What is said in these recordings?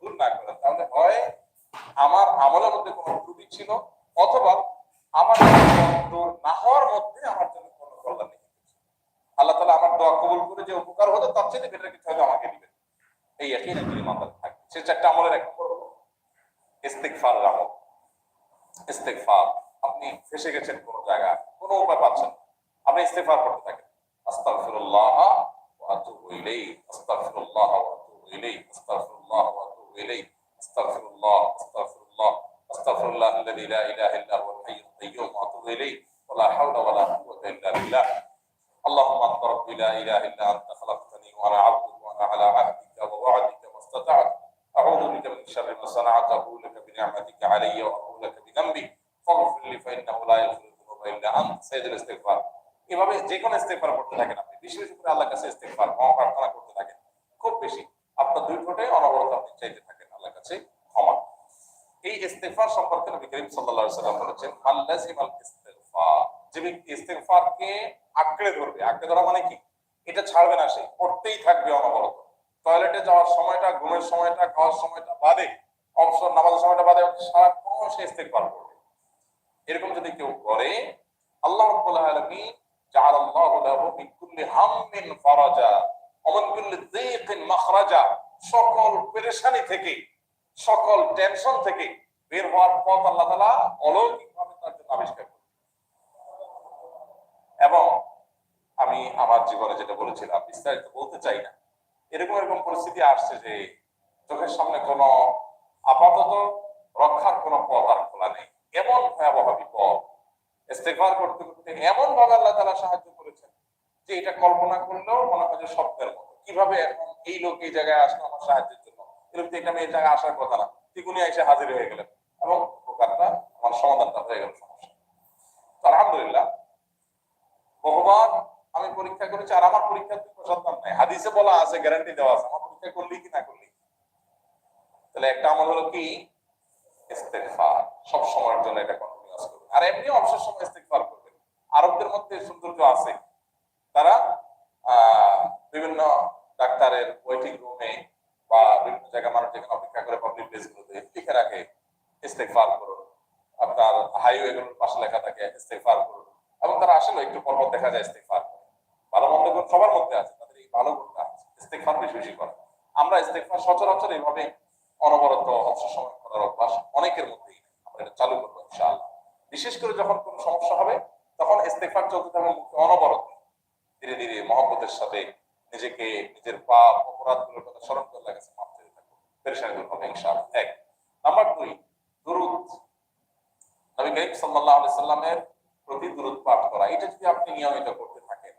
দূর না করেন তাহলে হয় আমার আমলের মধ্যে কোনো ত্রুটি ছিল, অথবা আমার দূর না হওয়ার মধ্যে আমার জন্য কোনো কল্যাণ নেই। আল্লাহ তালা আমার দোয়া কবুল করে যে উপকার হতো, তার চেয়ে বেটার কিছু হয়তো আমাকে দিবেন। এই একই না যদি মাথা থাকে সে চারটা আমলের এক নম্বর হলো ইস্তেকফার আমল। ইস্তেকফার আপনি ফেসে গেছেন কোনো জায়গা কোনো উপায় পাচ্ছেন। আপনি ইস্তেকফার করতে থাকেন। আস্তাগফিরুল্লাহ ওয়া আতুবু ইলাইহি, আস্তাগফিরুল্লাহ ওয়া ইলাইহি, আস্তাগফিরুল্লাহ ওয়া আতুবু ইলাইহি আস্তাগফিরুল্লাহ আস্তাগফিরুল্লাহ আস্তাগফিরুল্লাহ الذي لا اله الا هو الحي القيوم واتوب اليه ولا حول ولا قوه الا بالله اللهم انت ربي لا اله الا انت خلقتني وانا عبدك وانا على عهدك ووعدك ما استطعت اعوذ بك من شر ما صنعت ابو لك بنعمتك علي وابو لك بذنبي فاغفر لي فانه لا يغفر الذنوب الا انت سيد الاستغفار এভাবে যে কোনো ইস্তেগফার করতে থাকেন আপনি বেশি বেশি করে আল্লাহর কাছে ইস্তেগফার ক্ষমা প্রার্থনা করতে থাকেন খুব বেশি আপনার দুই ঠোঁটে অনবরত আপনি চাইতে ইস্তেগফার সম্পর্কে নবী করিম সাল্লাল্লাহু আলাইহি বলেছেন ইস্তেগফার। যে ব্যক্তি ইস্তেগফারকে আঁকড়ে ধরবে, আঁকড়ে ধরা মানে কি? এটা ছাড়বে না সে করতেই থাকবে অনবরত। টয়লেটে যাওয়ার সময়টা, ঘুমের সময়টা, খাওয়ার সময়টা বাদে, অবসর, নামাজের সময়টা বাদে সারাক্ষণ সে ইস্তেগফার করবে। এরকম যদি কেউ করে, আল্লাহ রাব্বুল আলামিন জাআলাল্লাহু লাহু মিন কুল্লি হাম্মিন ফারাজা মিন কুল্লি মাখরাজা। সকল পেরেশানি থেকে, সকল টেনশন থেকে বের হওয়ার পথ আল্লাহ তাআলা অলৌকিকভাবে তার জন্য আবিষ্কার এবং আমি আমার জীবনে যেটা বলেছিলাম, বিস্তারিত বলতে চাই না। এরকম এরকম পরিস্থিতি আসছে যে চোখের সামনে কোনো আপাতত রক্ষার কোনো পথ আর খোলা নেই। এমন ভয়াবহ বিপদ করতে করতে এমন ভাবে আল্লাহ তাআলা সাহায্য করেছেন যে এটা কল্পনা করলেও মনে হয় যে স্বপ্নের মতো। কীভাবে এখন এই লোক এই জায়গায় আসলো আমার সাহায্যের জন্য? এরকম এটা এই জায়গায় আসার কথা না। তিকুনি এসে হাজির হয়ে গেলেন। এবং উপকারটা আমার সমাধানটা হয়ে গেল সমস্যা। তো আলহামদুলিল্লাহ বহুবার আমি পরীক্ষা করেছি আর আমার পরীক্ষার কোনো সন্তান নাই। হাদিসে বলা আছে গ্যারান্টি দেওয়া আছে। আমার পরীক্ষা করলি কি না করলি তাহলে একটা আমল হলো কি? ইস্তেগফার। সব সময়ের জন্য এটা কন্টিনিউয়াস করবেন আর এমনি অবসর সময় ইস্তেগফার করবেন। আরবদের মধ্যে সৌন্দর্য আছে। তারা বিভিন্ন ডাক্তারের ওয়েটিং রুমে বা বিভিন্ন জায়গায় মানুষ যেখানে অপেক্ষা করে পাবলিক রাখে ইস্তেগফার করুন। আপনার হাইওয়ে গুলোর পাশে লেখা থাকে ইস্তেগফার করুন। এবং তারা আসলে একটু পর দেখা যায় ইস্তেগফার করে। ভালো মন্দ সবার মধ্যে আছে, তাদের এই ভালো গুণটা আছে। ইস্তেগফার বেশি বেশি করে। আমরা ইস্তেগফার সচরাচর এইভাবে অনবরত অবসর সময় করার অভ্যাস অনেকের মধ্যেই আমরা এটা চালু করব ইনশাআল্লাহ। বিশেষ করে যখন কোনো সমস্যা হবে, তখন ইস্তেগফার চলতে থাকবে মুখে অনবরত ধীরে ধীরে মহব্বতের সাথে নিজেকে নিজের পাপ, অপরাধগুলোর কথা স্মরণ করে মাফ করে থাকব পেরেশানি দূর হবে ইনশাআল্লাহ। এক। নাম্বার দুই দুরুদ। নবী করিম আলাইহি সাল্লামের প্রতি দুরুদ পাঠ করা। এটা যদি আপনি নিয়মিত করতে থাকেন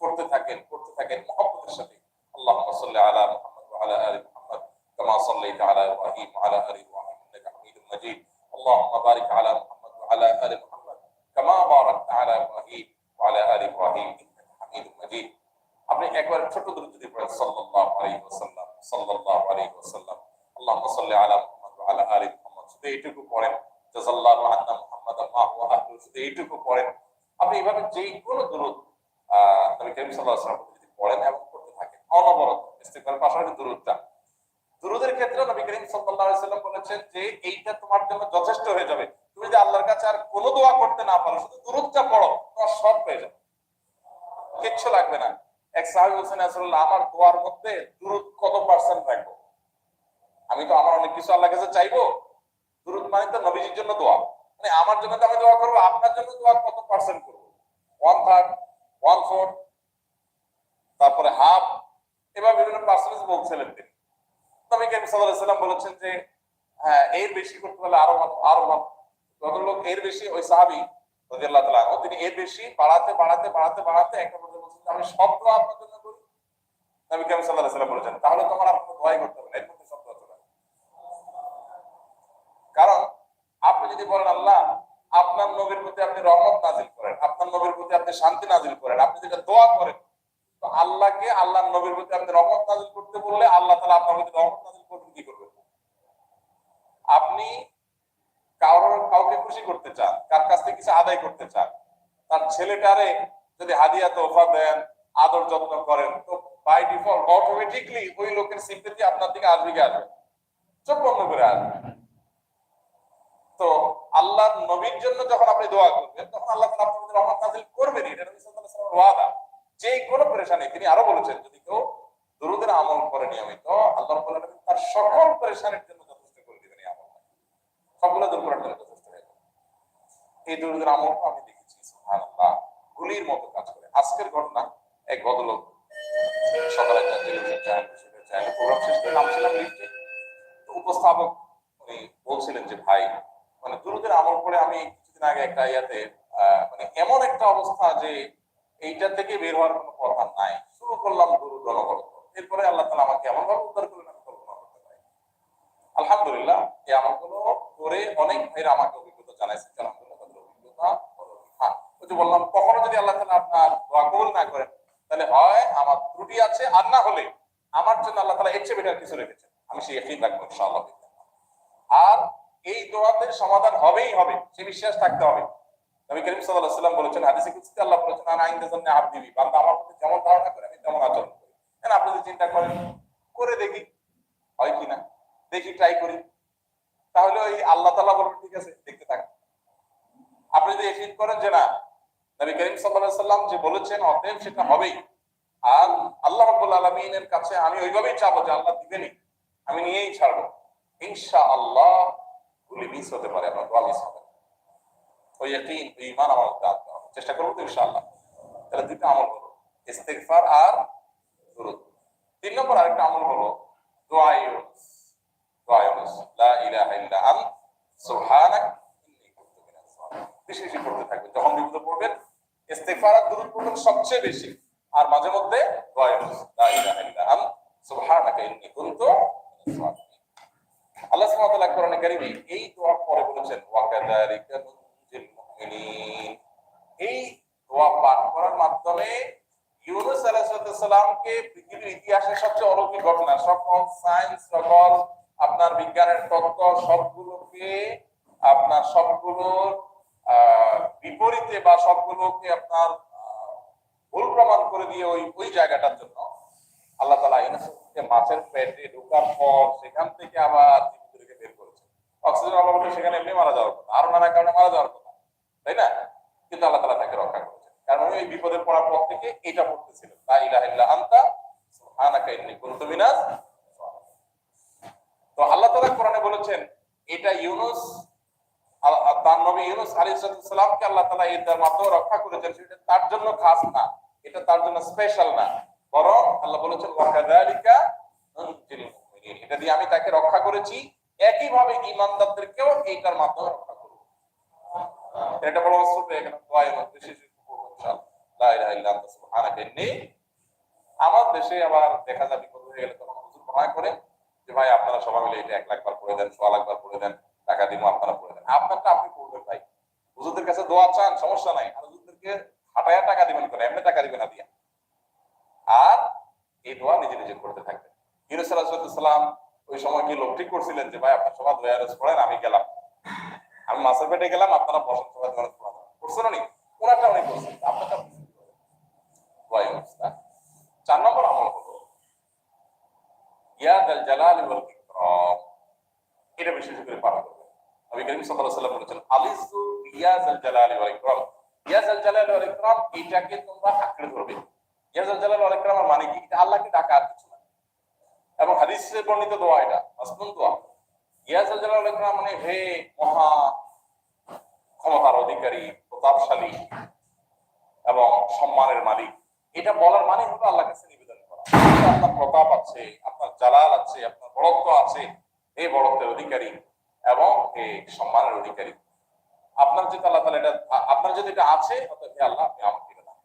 করতে থাকেন করতে থাকেন, মহব্বতের সাথে, আল্লাহুম্মা সাল্লি আলা মুহাম্মদ আলা আলি মুহাম্মদ কামা সাল্লাইতা আলা ইব্রাহিম ওয়া আলা আলি ইব্রাহিম ইন্নাকা হামিদুম মাজিদ। আল্লাহুম্মা বারিক আলা মুহাম্মদ ওয়া আলা আলি মুহাম্মদ কামা বারাকতা আলা ইব্রাহিম ওয়া আলা আলি ইব্রাহিম ইন্নাকা হামিদুম মাজিদ আপনি একবার ছোট দুরুদ যদি পড়েন সাল্লাল্লাহু আলাইহি ওয়াসাল্লাম সাল্লাল্লাহু আলাইহি ওয়াসাল্লাম আল্লাহুম্মা সাল্লি আলা মুহাম্মদ ওয়া আলা আলি মুহাম্মদ শুধু এইটুকু পড়েন জাযাল্লাহু আন্না মুহাম্মাদান মা হুয়া আহলু শুধু এইটুকু পড়েন আপনি এইভাবে যে কোনো দুরুদ আহ নবী করিম সাল্লাল্লাহু আলাইহি ওয়াসাল্লাম যদি পড়েন এবং করতে থাকেন অনবরত ইস্তেগফারের পাশাপাশি দুরুদটা দুরুদের ক্ষেত্রে নবী করিম সাল্লাল্লাহু আলাইহি ওয়াসাল্লাম বলেছেন যে এইটা তোমার জন্য যথেষ্ট হয়ে যাবে। তুমি যদি আল্লাহর কাছে আর কোনো দোয়া করতে না পারো, শুধু দুরুদটা পড়ো, তোমার সব হয়ে যাবে। কিচ্ছু লাগবে না। এক সাহাবী রাসূলুল্লাহ আমার দোয়ার মধ্যে দুরুদ কত পার্সেন্ট রাখব আমি তো, আমার অনেক কিছু আল্লাহর কাছে চাইব। দুরুদ মানে তো নবীজির জন্য দোয়া। মানে আমার জন্য তো আমি দোয়া করব, আপনার জন্য দোয়া কত পার্সেন্ট করব? ওয়ান থার্ড ওয়ান ফোর তারপরে হাফ এবার বিভিন্ন পার্সেন্টেজ বলছিলেন তিনি। নবী করিম আলাইহি সাল্লাম বলেছেন যে এর বেশি করতে হলে আরও আরও ভালো ভদ্রলোক এর বেশি, ওই সাহাবী রাদিয়াল্লাহু তাআলা তিনি এর বেশি বাড়াতে বাড়াতে বাড়াতে বাড়াতে একটা বলছেন আমি সব দোয়া আপনার জন্য করি। নবী সাল্লাল্লাহু আলাইহি সাল্লাম বলেছেন, তাহলে তোমার কোনো দোয়াই করতে হবে এর মধ্যে সব দোয়া চলে আসবে। যদি বলেন, আল্লাহ, আপনার নবীর প্রতি আপনি রহমত নাজিল করেন, আপনার নবীর প্রতি আপনি শান্তি নাজিল করেন, আপনি যেটা দোয়া করেন, তো আল্লাহকে, আল্লাহর নবীর প্রতি আপনি রহমত নাজিল করতে বললে আল্লাহ তালা আপনার প্রতি রহমত নাজিল করবেন, কি করবেন? আপনি কারোর কাউকে খুশি করতে চান, কার কাছ থেকে কিছু আদায় করতে চান, তার ছেলেটারে যদি হাদিয়া তোফা দেন, আদর যত্ন করেন, তো বাই ডিফল্ট অটোমেটিকলি ওই লোকের সিম্পেথি আপনার দিকে আসবে কি আসবে। চোখ বন্ধ করে আসবে। তো আল্লাহর নবীর জন্য যখন আপনি দোয়া করবেন, তখন আল্লাহ প্রতি রহমত নাযিল করবেন এটা নবী সাল্লাল্লাহু ওয়াদা। যে কোনো পরেশানি, তিনি আরও বলেছেন, যদি কেউ দরুদের আমল করে নিয়মিত, আল্লাহ রাব্বুল তার সকল পেরেশানির জন্য যথেষ্ট করে দিবেন এই আমল সবগুলো দূর করার জন্য যথেষ্ট হয়ে এই দরুদের আমলটা আমি দেখেছি গুলির মতো কাজ করে। আজকের ঘটনা, এক ভদ্রলোক সকালে প্রোগ্রাম শেষ করে নামছিলাম লিফটে। উপস্থাপক উনি বলছিলেন যে, ভাই মানে দুরুদের আমল করে আমি কিছুদিন আগে একটা ইয়াতে মানে এমন একটা অবস্থা যে এইটা থেকে বের হওয়ার কোনো কথা নাই। শুরু করলাম দুরুদ অনবরত এরপরে আল্লাহ তালা আমাকে এমন ভাবে উদ্ধার করলেন আমি কল্পনা করতে পারি আলহামদুলিল্লাহ, এই আমলগুলো করে অনেক ভাইরা আমাকে অভিজ্ঞতা জানাইছে আলহামদুলিল্লাহ তাদের অভিজ্ঞতা হ্যাঁ ওই বললাম, কখনো যদি আল্লাহ তালা আপনার দোয়া কবুল না করেন, তাহলে হয় আমার ত্রুটি আছে আর না হলে আমার জন্য আল্লাহ তালা এর চেয়ে বেটার কিছু রেখেছেন। আমি সেই একই রাখব ইনশাআল্লাহ আর এই দোয়াতের সমাধান হবেই হবে, সে বিশ্বাস থাকতে হবে। নবী করিম সাল্লাল্লাহু আলাইহি বলেছেন, হাদিসে কুদসিতে আল্লাহ বলেছেন, আনা ইনদা জান্নাতি আবদি বান্দা আমার প্রতি যেমন ধারণা করে, আমি তেমন আচরণ করি। আপনি যদি চিন্তা করেন, করে দেখি, হয় কিনা দেখি ট্রাই করি। তাহলে ওই আল্লাহ তাআলা বলবেন ঠিক আছে, দেখতে থাক। আপনি যদি এফিন করেন যে, না, নবী করিম সাল্লাম যে বলেছেন, অতএব সেটা হবেই। আর আল্লাহ রাব্বুল আলামিনের কাছে আমি ওইভাবেই চাবো যে, আল্লাহ দিবেনই আমি নিয়েই ছাড়বো। ইনশাআল্লাহ গুলি মিস হতে পারে আপনার দোয়া মিস হবে ওই একই ইমান আমার আনতে হবে। চেষ্টা করব তো, ইনশাআল্লাহ। তাহলে দুটো আমল হলো ইস্তেগফার আর দুরুদ। তিন নম্বর আরেকটা আমল হলো, দোয়া ইউনুস ইউনুস লা ইলাহা ইল্লা আন সুবহানাক ইন্নী কুনতু বেশি বেশি করতে থাকবেন। যখন পড়বেন ইস্তেগফার আর পড়বেন সবচেয়ে বেশি। আর মাঝে মধ্যে লা ইলাহা ইল্লা আন ইন্নী কুনতু আল্লাহ সুবহানাহু ওয়া তাআলা এই দোয়া বলেছেন, ওয়া কাযালিকা নুনজিল মুমিনিন। এই দোয়া পাঠ করার মাধ্যমে ইউনুস আলাইহিস সালামকে পৃথিবীর ইতিহাসের সবচেয়ে অলৌকিক ঘটনা, সকল সায়েন্স, সকল আপনার বিজ্ঞানের তত্ত্ব সবগুলোকে, আপনার সবগুলোর বিপরীতে বা সবগুলোকে আপনার ভুল প্রমাণ করে দিয়ে ওই ওই জায়গাটার জন্য আল্লাহ তালা ইউনুসকে মাছের পেটে ঢোকার পর সেখান থেকে আবার জীবিত বের করেছে অক্সিজেন অভাব সেখানে এমনি মারা যাওয়ার কথা। আরও নানা কারণে মারা যাওয়ার কথা। তাই না? কিন্তু আল্লাহ তালা তাকে রক্ষা করেছে কারণ ওই বিপদের পড়ার পর থেকে এটা পড়তেছিল লা ইলাহা আনতা, সুবহানাকা ইন্নী কুনতু তো আল্লাহ তাআলা কোরআনে বলেছেন, এটা ইউনুস তার নবী ইউনুস আলাইহিস সালামকে আল্লাহ তাআলা এর দ্বারা মাধ্যমে রক্ষা করেছেন, সেটা তার জন্য খাস না, এটা তার জন্য স্পেশাল না। বরং আল্লাহ বলেছেন মুমিনিন। এটা দিয়ে আমি তাকে রক্ষা করেছি একই ভাবে ঈমানদারদেরকেও এইটার মাধ্যমে রক্ষা করব। এটা বড় অস্ত্র পেয়ে গেলাম আমার দেশে আবার দেখা যাবে হয়ে গেলে তখন হুজুর করে যে ভাই আপনারা সবাই মিলে এটা এক লাখ বার করে দেন, সোয়া লাখ বার করে দেন, টাকা দিব আপনারা করে দেন। আপনারটা আপনি করবেন ভাই। হুজুরদের কাছে দোয়া চান, সমস্যা নাই। আর হুজুরদেরকে হাঁটায়া টাকা দিবেন করে এমনি টাকা দিবেন না দিয়া। আর এই দোয়া নিজে নিজে করতে থাকবেন। ইউনুস সালাম ওই সময় কি লোক ঠিক করছিলেন যে, ভাই, আপনার সবাই দোয়া করেন, আমি গেলাম। আমি মাছের পেটে গেলাম, আপনারা বসেন, সবাই দোয়া করছেন উনি? ওনারটা উনি করছেন আপনারটা আপনি করবেন। দোয়া ইউনুস না? চার নম্বর আমল হলো ইয়াদ আল জালাল ওয়াল ইকরাম এটা বিশেষ করে পাঠ করবেন নবী করিম সাল্লাল্লাহু আলাইহি বলেছেন আলিসু ইয়াজ আল জালাল ওয়াল ইকরাম। ইয়াজ আল জালাল ওয়াল ইকরাম, এটাকে তোমরা আঁকড়ে ধরবে। ইয়াজ আল জালাল ওয়াল ইকরাম মানে কি? আল্লাহকে ডাকা আর কিছু না। এবং হাদিসে বর্ণিত দোয়া এটা, মাসনুন দোয়া। ইয়াজ আল জালাল ওয়াল ইকরাম মানে হে মহা ক্ষমতার অধিকারী, প্রতাপশালী এবং সম্মানের মালিক। এটা বলার মানে হলো আল্লাহ কাছে নিবেদন করা। আপনার প্রতাপ আছে, আপনার জালাল আছে, আপনার বড়ত্ব আছে এই বড়ত্বের অধিকারী এবং এই সম্মানের অধিকারী। আপনার যেটা আল্লাহ তাআলা এটা, আপনার যদি এটা আছে হে আল্লাহ, আপনি আমাকে এটা দান।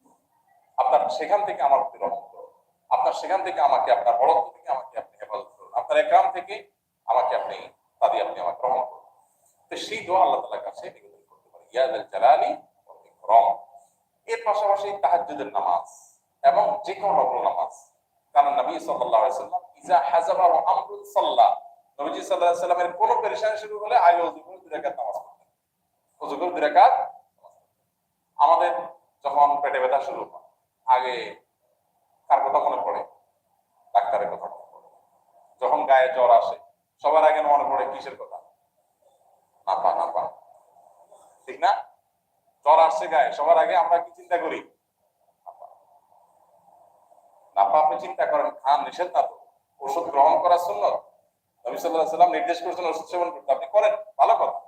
আপনার সেখান থেকে আমার প্রতি রহমত করুন। আপনার সেখান থেকে আমাকে, আপনার বড়ত্ব থেকে আমাকে আপনি হেফাজত করুন। আপনার একরাম থেকে আমাকে আপনি তা দিয়ে আপনি আমাকে রহমত করুন। তো সেই দোয়া আল্লাহ তালার কাছে নিবেদন করতে পারে। ইয়াদ জালালি এর পাশাপাশি তাহাজ্জুদের নামাজ এবং যে কোনো নফল নামাজ। কারণ নবী আলাইহি সাল্লাম আমরুন সাল্লাহ নবীজি আলাইহি সাল্লামের কোনো পেরেশানি শুরু হলে আগে ওযু করে দুই নামাজ পড়তেন। ওযু করে দুই আমাদের যখন পেটে ব্যথা শুরু হয়, আগে কার কথা মনে পড়ে? ডাক্তারের কথা যখন গায়ে জ্বর আসে, সবার আগে মনে পড়ে কিসের কথা? নাপা নাপা ঠিক না? জ্বর আসছে গায়ে, সবার আগে আমরা কি চিন্তা করি। নাপা আপনি চিন্তা করেন, খান নিষেধ না তো? ওষুধ গ্রহণ করা সুন্নত? নবী আলাইহি সাল্লাম নির্দেশ করেছেন ওষুধ সেবন করতে আপনি করেন, ভালো কথা।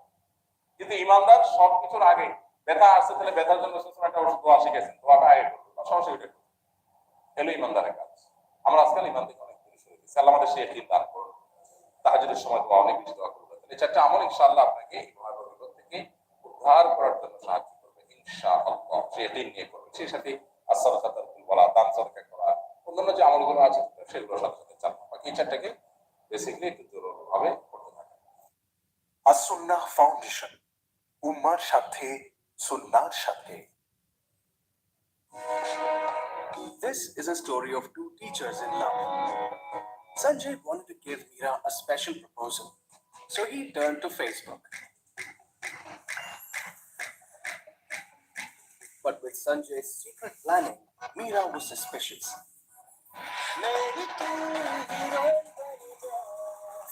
কিন্তু ইমানদার সব কিছুর আগে ব্যথা আসছে, তাহলে ব্যথার জন্য একটা ওষুধ দোয়া শিখেছেন দোয়াটা আগে করব বা সমস্যা এটা এলো ইমানদারের কাজ। আমরা আজকাল ইমান অনেক গেছি আল্লাহ আমাদের দান করুন তাহাজুদের সময় দোয়া অনেক বেশি দোয়া করবেন এই চারটা আমল আপনাকে থেকে উদ্ধার করার জন্য সাহায্য করবে, ইনশাআল্লাহ। সেই নিয়ে সেই সাথে সাদার বলা দান সদকা করা, অন্যান্য যে আমলগুলো আছে সেগুলো সাথে সাথে চালানো এই চারটাকে বেসিক্যালি আসুন্নাহ ফাউন্ডেশন উম্মার সাথে সুন্নার সাথে This is a story of two teachers in love. Sanjay wanted to give Meera a special proposal, so he turned to Facebook. But with Sanjay's secret planning, Meera was suspicious.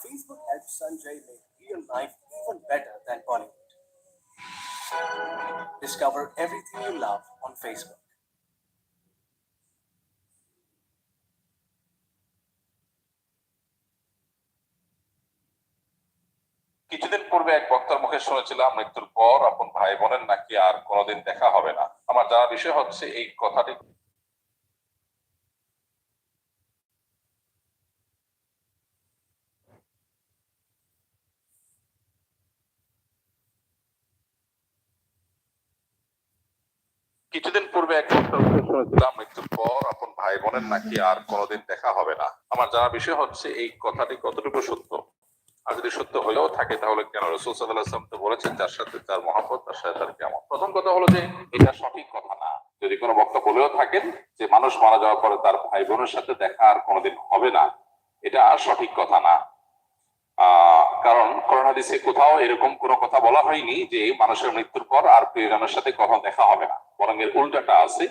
Facebook helped Sanjay make real life even better than Bollywood. Discover everything you love on Facebook. কিছুদিন পূর্বে এক বক্তার মুখে শুনেছিলাম মৃত্যুর পর আপন ভাই বোনের নাকি আর কোনোদিন দেখা হবে না আমার জানা বিষয় হচ্ছে এই কথাটি কিছুদিন পূর্বে এক মৃত্যুর পর আপন ভাই বোনের নাকি আর কোনোদিন দেখা হবে না? আমার জানা বিষয় হচ্ছে, এই কথাটি কতটুকু সত্য? আর যদি সত্য হলেও থাকে, তাহলে কেন রসুল সাল্লাহ আসলাম তো বলেছেন, যার সাথে তার মহাপত তার সাথে তার কেমন প্রথম কথা হলো যে, এটা সঠিক কথা না। যদি কোনো বক্তা বলেও থাকেন যে, মানুষ মারা যাওয়ার পরে তার ভাই বোনের সাথে দেখা আর কোনোদিন হবে না, এটা সঠিক কথা না। কারণ করোনা দিছে কোথাও এরকম কোনো কথা বলা হয়নি যে মানুষের মৃত্যুর পর আর প্রিয়জনের সাথে কখনো দেখা হবে না। বরং এর উল্টাটা আছে।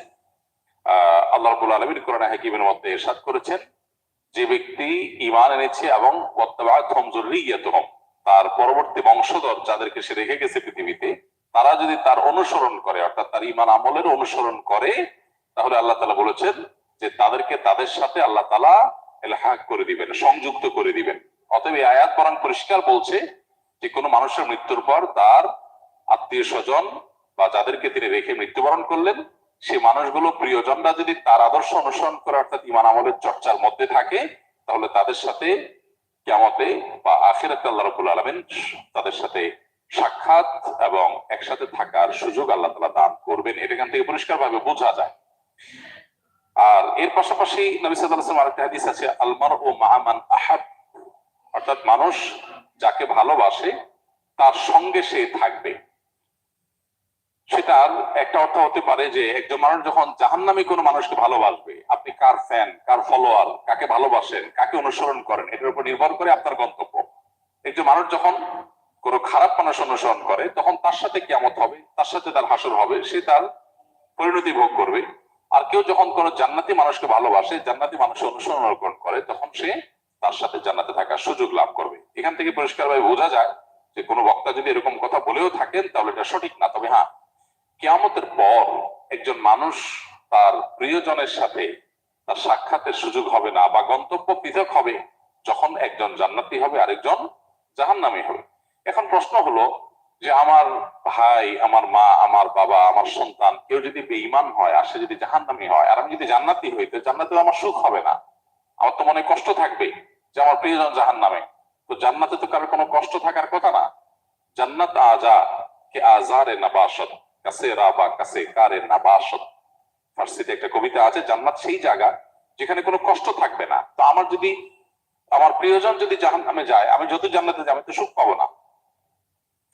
আল্লাহ রবুল আলমিন করোনা হাকিমের মধ্যে এরশাদ করেছেন, যে ব্যক্তি ইমান এনেছে এবং তার পরবর্তী বংশধর যাদেরকে সে রেখে গেছে পৃথিবীতে, তারা যদি তার অনুসরণ করে, অর্থাৎ তার ইমান আমলের অনুসরণ করে, তাহলে আল্লাহ তালা বলেছেন যে তাদেরকে তাদের সাথে আল্লাহ তালা এলহাক করে দিবেন, সংযুক্ত করে দিবেন। অতএব এই আয়াত বরং পরিষ্কার বলছে যে কোনো মানুষের মৃত্যুর পর তার আত্মীয় স্বজন বা যাদেরকে তিনি রেখে মৃত্যুবরণ করলেন, সে মানুষগুলো প্রিয়জনরা যদি তার আদর্শ অনুসরণ করে, অর্থাৎ ইমান আমলের চর্চার মধ্যে থাকে, তাহলে তাদের সাথে কেমতে বা আখেরাতে আল্লাহ রবুল আলমেন তাদের সাথে সাক্ষাৎ এবং একসাথে থাকার সুযোগ আল্লাহ তালা দান করবেন। এটা এখান থেকে পরিষ্কার ভাবে বোঝা যায়। আর এর পাশাপাশি নবী সাল্লাম আরেকটা হাদিস আছে আলমার ও মাহামান আহাব। অর্থাৎ মানুষ যাকে ভালোবাসে, তার সঙ্গে সে থাকবে। সেটার একটা অর্থ হতে পারে যে একজন মানুষ যখন জাহান্নামী কোনো মানুষকে ভালোবাসবে, আপনি কার ফ্যান কার ফলোয়ার কাকে ভালোবাসেন, কাকে অনুসরণ করেন, এটার উপর নির্ভর করে আপনার গন্তব্য। একজন মানুষ যখন কোনো খারাপ মানুষ অনুসরণ করে, তখন তার সাথে কেমত হবে, তার সাথে তার হাসর হবে, সে তার পরিণতি ভোগ করবে। আর কেউ যখন কোনো জান্নাতি মানুষকে ভালোবাসে, জান্নাতি মানুষ অনুসরণ করে, তখন সে তার সাথে জান্নাতে থাকার সুযোগ লাভ করবে। এখান থেকে পরিষ্কারভাবে বোঝা যায় যে কোনো বক্তা যদি এরকম কথা বলেও থাকেন, তাহলে এটা সঠিক না। তবে হ্যাঁ কেয়ামতের পর একজন মানুষ তার প্রিয়জনের সাথে তার সাক্ষাতের সুযোগ হবে না বা গন্তব্য পৃথক হবে যখন একজন জান্নাতি হবে, আরেকজন জাহান্নামী হবে। এখন প্রশ্ন হলো যে আমার ভাই, আমার মা, আমার বাবা, আমার সন্তান কেউ যদি বেঈমান হয়, আর সে যদি জাহান্নামী হয়, আর আমি যদি জান্নাতি হই, তো জান্নাতে আমার সুখ হবে না। আমার তো মনে কষ্ট থাকবে যে আমার প্রিয়জন জাহান্নামে। তো জান্নাতে তো কারও কোনো কষ্ট থাকার কথা না। জান্নাত আজা কে আজারে নাবাসত, কাছে রাবা, কাছে কারে নাবাসত। ফার্সিতে একটা কবিতা আছে, জান্নাত সেই জায়গা যেখানে কোনো কষ্ট থাকবে না। তো আমার যদি, আমার প্রিয়জন যদি জাহান নামে যায়, আমি যত জান্নাতে যাই আমি তো সুখ পাবো না।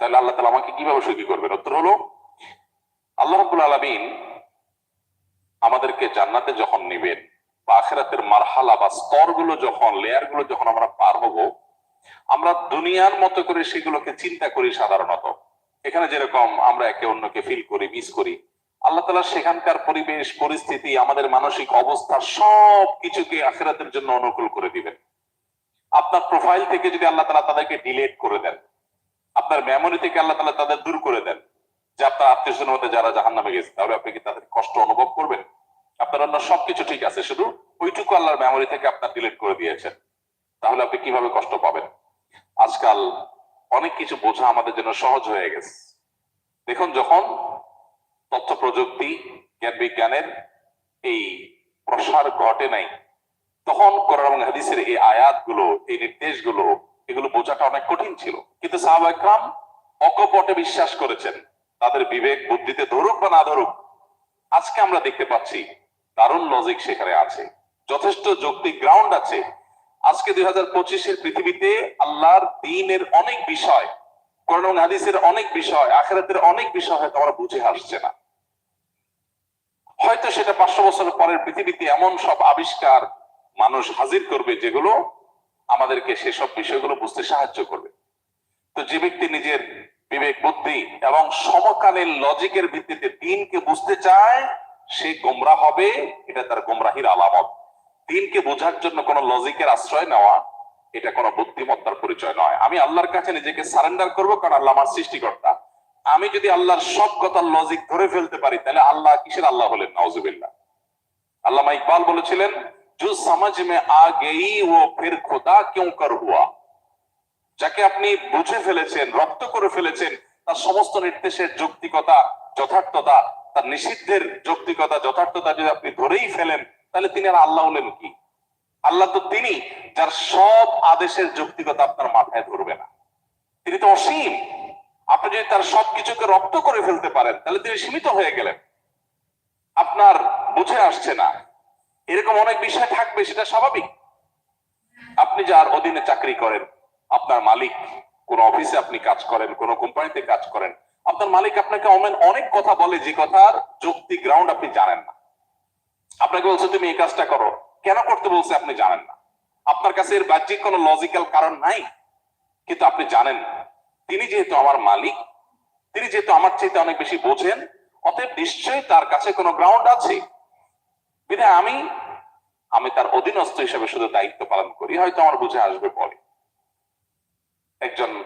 তাহলে আল্লাহ তালা আমাকে কীভাবে সুখী করবেন? উত্তর হলো, আল্লাহ রাব্বুল আলামিন আমাদেরকে জান্নাতে যখন নিবেন আখেরাতের মারহালা বা স্তরগুলো যখন লেয়ারগুলো যখন আমরা পার হব, আমরা দুনিয়ার মতো করে সেগুলোকে চিন্তা করি সাধারণত। এখানে যেরকম আমরা একে অন্যকে ফিল করি মিস করি। আল্লাহ তালা সেখানকার পরিবেশ, পরিস্থিতি, আমাদের মানসিক অবস্থা সব কিছুকে আখেরাতের জন্য অনুকূল করে দিবেন। আপনার প্রোফাইল থেকে যদি আল্লাহ তালা তাদেরকে ডিলেট করে দেন, আপনার মেমোরি থেকে আল্লাহ তালা তাদের দূর করে দেন, যে আপনার আত্মীয় স্বজনের মধ্যে যারা জাহান নামে গেছে, তাহলে আপনি কি তাদের কষ্ট অনুভব করবেন? আপনার অন্য সবকিছু ঠিক আছে, শুধু ওইটুকু আল্লাহর মেমোরি থেকে আপনার ডিলিট করে দিয়েছেন। তাহলে আপনি কীভাবে কষ্ট পাবেন? আজকাল অনেক কিছু বোঝা আমাদের জন্য সহজ হয়ে গেছে। দেখুন, যখন তথ্য প্রযুক্তি, জ্ঞান বিজ্ঞানের এই প্রসার ঘটে নাই, তখন কোরআন হাদিসের এই আয়াতগুলো, এই নির্দেশগুলো, এগুলো বোঝাটা অনেক কঠিন ছিল। কিন্তু সাহাবা একরাম অকপটে বিশ্বাস করেছেন, তাদের বিবেক, বুদ্ধিতে ধরুক বা না ধরুক, আজকে আমরা দেখতে পাচ্ছি দারুণ লজিক সেখানে আছে। যথেষ্ট যৌক্তিক গ্রাউন্ড আছে। আজকে দুই হাজার পঁচিশের পৃথিবীতে আল্লাহর দিনের অনেক বিষয়, কোরআন এবং হাদিসের অনেক বিষয়, আখেরাতের অনেক বিষয় হয়তো আমরা বুঝে আসছে না। হয়তো সেটা পাঁচশো বছরের পরের পৃথিবীতে এমন সব আবিষ্কার মানুষ হাজির করবে যেগুলো আমাদেরকে সেসব বিষয়গুলো বুঝতে সাহায্য করবে। তো যে ব্যক্তি নিজের বিবেক, বুদ্ধি এবং সমকালীন লজিকের ভিত্তিতে দিনকে বুঝতে চায় সে গোমরা হবে এটা তার গোমরাহির আলামত দিনকে বোঝার জন্য কোন লজিকের আশ্রয় নেওয়া এটা কোনো বুদ্ধিমত্তার পরিচয় নয় আমি আল্লাহর কাছে নিজেকে সারেন্ডার করব কারণ আল্লাহ আমার সৃষ্টিকর্তা আমি যদি আল্লাহর সব কথার লজিক ধরে ফেলতে পারি তাহলে আল্লাহ কিসের আল্লাহ হলেন নওজুবিল্লাহ আল্লামা ইকবাল বলেছিলেন जो समझ में आ गई वो फिर खुदा क्यों कर हुआ যাকে আপনি বুঝে ফেলেছেন রপ্ত করে ফেলেছেন তার সমস্ত নির্দেশের যৌক্তিকতা যথার্থতা তার নিষিদ্ধের যৌক্তিকতা, যথার্থতা যদি আপনি ধরেই ফেলেন, তাহলে তিনি আর আল্লাহ হলেন কি? আল্লাহ তো তিনি, যার সব আদেশের যৌক্তিকতা আপনার মাথায় ধরবে না। তিনি তো অসীম। আপনি যদি তার সবকিছুকে রপ্ত করে ফেলতে পারেন, তাহলে তিনি সীমিত হয়ে গেলেন। আপনার বুঝে আসছে না। এরকম অনেক বিষয় থাকবে, সেটা স্বাভাবিক। আপনি যার অধীনে চাকরি করেন, আপনার মালিক, কোন অফিসে আপনি কাজ করেন, কোন কোম্পানিতে কাজ করেন আপনার মালিক আপনাকে অমেন- অনেক কথা বলে, যে কথার যৌক্তিক গ্রাউন্ড আপনি জানেন না। আপনাকে বলছে, তুমি এই কাজটা করো। কেন করতে বলছে আপনি জানেন না। আপনার কাছে এর বাহ্যিক কোনো লজিক্যাল কারণ নাই, কিন্তু আপনি জানেন তিনি যেহেতু আমার মালিক, তিনি যেহেতু আমার চাইতে অনেক বেশি বোঝেন, অতএব নিশ্চয়ই তার কাছে কোনো গ্রাউন্ড আছে। বিধায় আমি আমি তার অধীনস্থ হিসেবে শুধু দায়িত্ব পালন করি, হয়তো আমার বুঝে আসবে পরে। একজন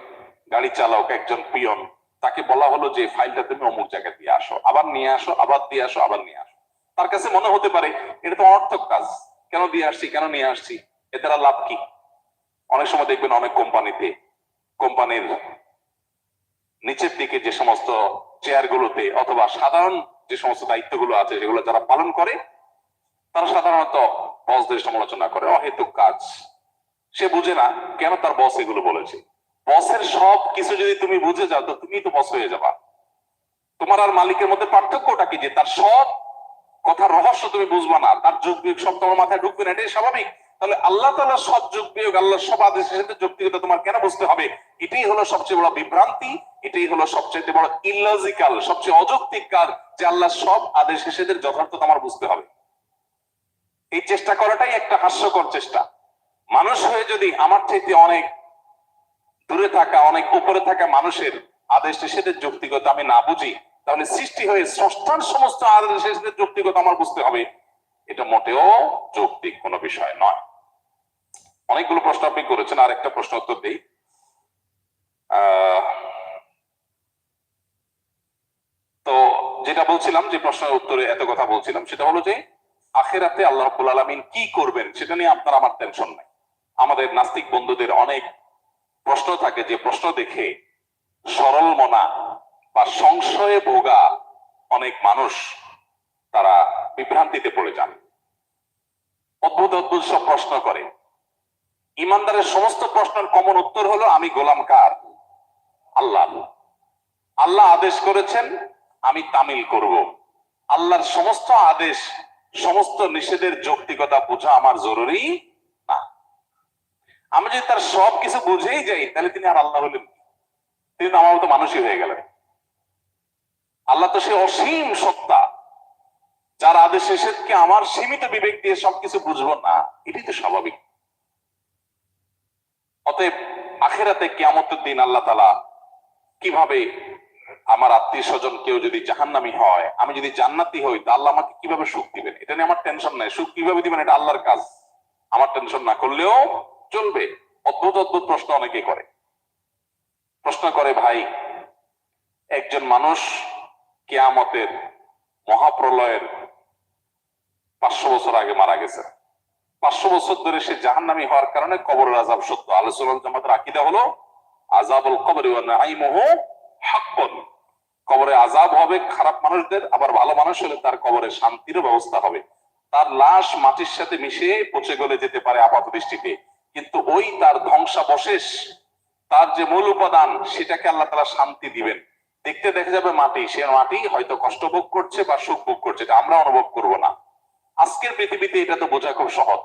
গাড়ি চালক, একজন পিয়ন তাকে বলা হলো যে, ফাইলটা তুমি অমুক জায়গায় দিয়ে আসো, আবার নিয়ে আসো, আবার দিয়ে আসো, আবার নিয়ে আসো। তার কাছে মনে হতে পারে, এটা তো অনর্থক কাজ। কেন দিয়ে আসছি, কেন নিয়ে আসছি? এ দ্বারা লাভ কি? অনেক সময় দেখবেন অনেক কোম্পানিতে, কোম্পানির নিচের দিকে যে সমস্ত চেয়ার গুলোতে অথবা সাধারণ যে সমস্ত দায়িত্বগুলো আছে যেগুলো যারা পালন করে, তারা সাধারণত বসদের সমালোচনা করে, অহেতুক কাজ। সে বুঝে না কেন তার বস এগুলো বলেছে। বসের সব কিছু যদি তুমি বুঝে যাও, তো তুমি তো বস হয়ে যাবা। তোমার আর মালিকের মধ্যে পার্থক্যটা কি? যে তার সব কথার রহস্য তুমি বুঝবা না, তার যোগ বিয়োগ সব তোমার মাথায় ঢুকবে না, এটাই স্বাভাবিক। তাহলে আল্লাহ তালা সব যোগ বিয়োগ আল্লাহ সব আদেশের সাথে যৌক্তিকতা তোমার কেন বুঝতে হবে? এটাই হলো সবচেয়ে বড় বিভ্রান্তি, এটাই হলো সবচেয়ে বড় ইলজিক্যাল সবচেয়ে অযৌক্তিক কাজ যে আল্লাহ সব আদেশ নিষেধের যথার্থতা আমার বুঝতে হবে। এই চেষ্টা করাটাই একটা হাস্যকর চেষ্টা। মানুষ হয়ে যদি আমার চাইতে অনেক দূরে থাকা, অনেক উপরে থাকা মানুষের আদেশ নিষেধের যৌক্তিকতা আমি না বুঝি। তাহলে সৃষ্টি হয়ে স্রষ্টার সমস্ত আদেশ নিষেধের যৌক্তিকতা আমার বুঝতে হবে। এটা মোটেও যৌক্তিক কোনো বিষয় নয়। অনেকগুলো প্রশ্ন আপনি করেছেন আর একটা প্রশ্ন উত্তর দিই। তো যেটা বলছিলাম, যে প্রশ্নের উত্তরে এত কথা বলছিলাম, সেটা হলো যে আখেরাতে আল্লাহ আলামিন কি করবেন, সেটা নিয়ে আপনার আমার টেনশন নাই। আমাদের নাস্তিক বন্ধুদের অনেক প্রশ্ন থাকে যে প্রশ্ন দেখে সরল মনা বা সংশয়ে ভোগা অনেক মানুষ তারা বিভ্রান্তিতে পড়ে যান। অদ্ভুত অদ্ভুত সব প্রশ্ন করে। ইমানদারের সমস্ত প্রশ্নের কমন উত্তর হলো, আমি গোলাম কার? আল্লাহ। আল্লাহ আদেশ করেছেন, আমি তামিল করব। আল্লাহর সমস্ত আদেশ, সমস্ত নিষেধের যৌক্তিকতা বোঝা আমার জরুরি। না আমি যদি তার সব কিছু বুঝেই যাই, তাহলে তিনি আর আল্লাহ হলেন তিনি আমার মতো মানুষই হয়ে গেলেন। আল্লাহ তো সে অসীম সত্তা, যার আদেশ নিষেধকে আমার সীমিত বিবেক দিয়ে সবকিছু বুঝব? না এটি তো স্বাভাবিক। অতএব আখেরাতে কেয়ামতের দিন আল্লাহ তালা কীভাবে আমার আত্মীয় স্বজন কেউ যদি জাহান্নামি হয়, আমি যদি জান্নাতি হই, তা আল্লাহ আমাকে কীভাবে সুখ দিবেন? এটা নিয়ে আমার টেনশন নাই। সুখ কীভাবে দিবেন? এটা আল্লাহর কাজ। আমার টেনশন না করলেও চলবে? অদ্ভুত অদ্ভুত প্রশ্ন অনেকে করে। প্রশ্ন করে, ভাই, একজন মানুষ কেয়ামতের মহাপ্রলয়ের পাঁচশো বছর আগে মারা গেছে। পাঁচশো বছর ধরে সে জাহান্নামি হওয়ার কারণে কবরের আজাব সত্য। আলোচনা জামাতের আকিদা হলো আজাবুল কবরি হাক্কুন। কবরে আজাব হবে, খারাপ মানুষদের, আবার ভালো মানুষ হলে তার কবরে শান্তিরও ব্যবস্থা হবে। তার লাশ মাটির সাথে মিশে পচে গলে যেতে পারে আপাত দৃষ্টিতে। কিন্তু ওই তার ধ্বংসাবশেষ, তার যে মূল উপাদান, সেটাকে আল্লাহ তালা শান্তি দিবেন। দেখতে দেখা যাবে মাটি, সে মাটি হয়তো কষ্ট ভোগ করছে বা সুখ ভোগ করছে, এটা আমরা অনুভব করব না। আজকের পৃথিবীতে এটা তো বোঝা খুব সহজ।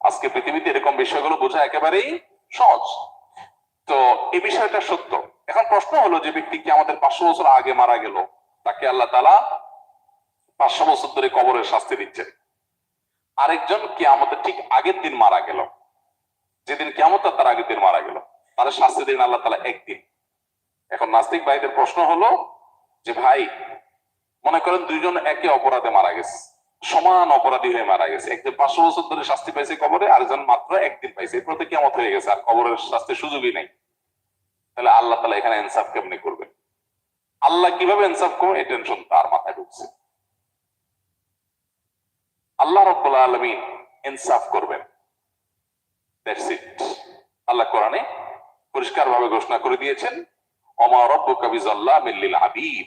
আজকে পৃথিবীতে এরকম বিষয়গুলো বোঝা একেবারেই সহজ। তো এই বিষয়টা সত্য। এখন প্রশ্ন হলো, যে ব্যক্তি কি আমাদের পাঁচশো বছর আগে মারা গেল? তাকে আল্লাহ তালা পাঁচশো বছর ধরে কবরের শাস্তি দিচ্ছেন। আরেকজন কি আমাদের ঠিক আগের দিন মারা গেল। যেদিন কেমন তার আগের দিন মারা গেল। তার শাস্তি দিন আল্লাহ তালা একদিন। এখন নাস্তিক ভাইদের প্রশ্ন হলো যে, ভাই, মনে করেন দুইজন একে অপরাধে মারা গেছে, সমান অপরাধী হয়ে মারা গেছে। একজন পাঁচশো বছর ধরে শাস্তি পাইছে কবরে, আরেকজন মাত্র একদিন পাইছে। এরপর তো কেমন হয়ে গেছে, আর কবরের শাস্তির সুযোগই নেই। তাহলে আল্লাহ তালা এখানে ইনসাফ কেমনি করবেন? আল্লাহ কীভাবে ইনসাফ করবে? এই টেনশন তার মাথায় ঢুকছে। আল্লাহ রব্বুল আলমিন ইনসাফ করবেন। আল্লাহ কোরআনে পরিষ্কার ভাবে ঘোষণা করে দিয়েছেন অমা রব্বু কাবিজাল্লাহ মিল্লিল আবিদ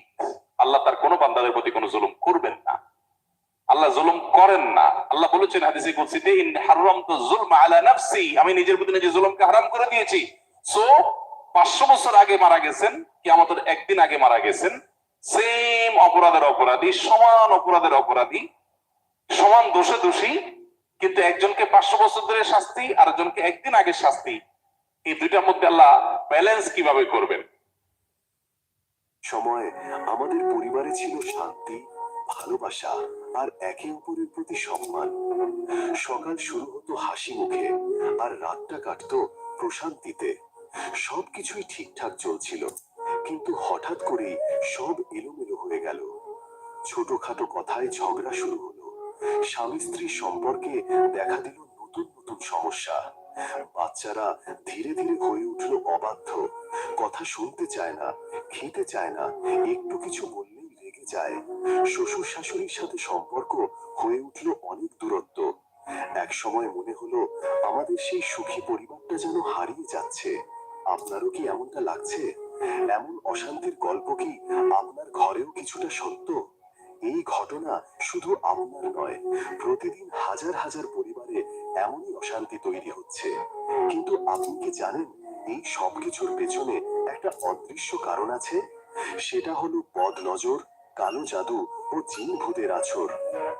আল্লাহ তার কোনো বান্দাদের প্রতি কোনো জুলুম করবেন না। আল্লাহ জুলুম করেন না। আল্লাহ বলেছেন হাদিসে কুদসিতে, ইন হারামতু যুলমা আলা নাফসি। আমি নিজের প্রতি নিজে জুলুমকে হারাম করে দিয়েছি। সো 500 বছর আগে মারা গেছেন, কিয়ামতের একদিন আগে মারা গেছেন। সেম অপরাধের অপরাধী, সমান অপরাধের অপরাধী সমান দোষে দোষী, কিন্তু একজনকে পাঁচশো বছর ধরে শাস্তি আর একজনকে একদিন আগে শাস্তি। এই দুইটার মধ্যে আল্লাহ ব্যালেন্স কীভাবে করবেন? সময় আমাদের পরিবারে ছিল শান্তি, ভালোবাসা আর একে অপরের প্রতি সম্মান। সকাল শুরু হতো হাসি মুখে আর রাতটা কাটতো প্রশান্তিতে। সবকিছুই ঠিকঠাক চলছিল, কিন্তু হঠাৎ করেই সব এলোমেলো হয়ে গেল। ছোটখাটো কথায় ঝগড়া শুরু হলো। স্বামী স্ত্রীর সম্পর্কে দেখা দিল নতুন নতুন সমস্যা। বাচ্চারা ধীরে ধীরে হয়ে উঠল অবাধ্য। কথা শুনতে চায় না, খেতে চায় না, একটু কিছু বললেই রেগে যায়। শ্বশুর শাশুড়ির সাথে সম্পর্ক হয়ে উঠল অনেক দূরত্ব। এক সময় মনে হলো, আমাদের সেই সুখী পরিবারটা যেন হারিয়ে যাচ্ছে। আপনারও কি এমনটা লাগছে? এমন অশান্তির গল্প কি আপনার ঘরেও কিছুটা সত্য? এই ঘটনা শুধু আপনার নয়, প্রতিদিন হাজার হাজার পরিবারে এমনই অশান্তি তৈরি হচ্ছে। কিন্তু আপনি কি জানেন এই সবকিছুর পেছনে একটা অদৃশ্য কারণ আছে? সেটা হলো বদ নজর, কালো জাদু ও জিন ভূতের আছর।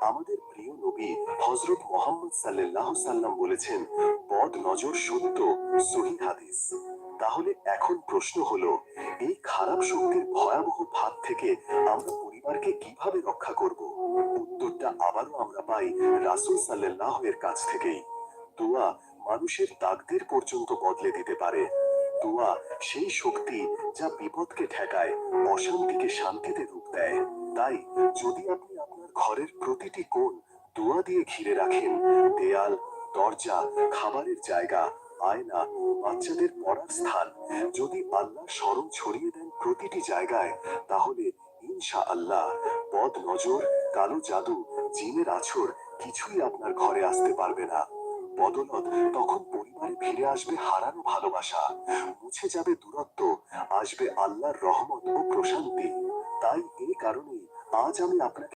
আমাদের প্রিয় নবী হজরত মোহাম্মদ সাল্লাল্লাহু সাল্লাম বলেছেন, বদ নজর সত্য, সহি হাদিস। তাহলে এখন প্রশ্ন হলো, এই খারাপ শক্তির ভয়াবহ ভাব থেকে আমরা পরিবারকে কীভাবে রক্ষা করব? উত্তরটা আবারও আমরা পাই রাসূল সাল্লাল্লাহু এর কাছ থেকেই। দোয়া মানুষের তাকদের পর্যন্ত বদলে দিতে পারে। দোয়া সেই শক্তি যা বিপদকে ঠেকায়, অশান্তিকে শান্তিতে রূপ দেয়। তাই যদি আপনি আপনার ঘরের প্রতিটি কোণ দোয়া দিয়ে ঘিরে রাখেন, দেয়াল, দরজা, খাবারের জায়গা, আয়না, বাচ্চাদের পড়ার স্থান, যদি আল্লাহ স্মরণ ছড়িয়ে দেন প্রতিটি জায়গায়, তাহলে ইনশা আল্লাহ বদ নজর, কালো জাদু, জিনের আছর, কিছুই আপনার ঘরে আসতে পারবে না। বদলত তখন পরিবারে ফিরে আসবে হারানো ভালোবাসা। মুছে যাবে দূরত্ব, আসবে আল্লাহর রহমত ও প্রশান্তি। তাই এই কারণে আজ আমি আপনাকে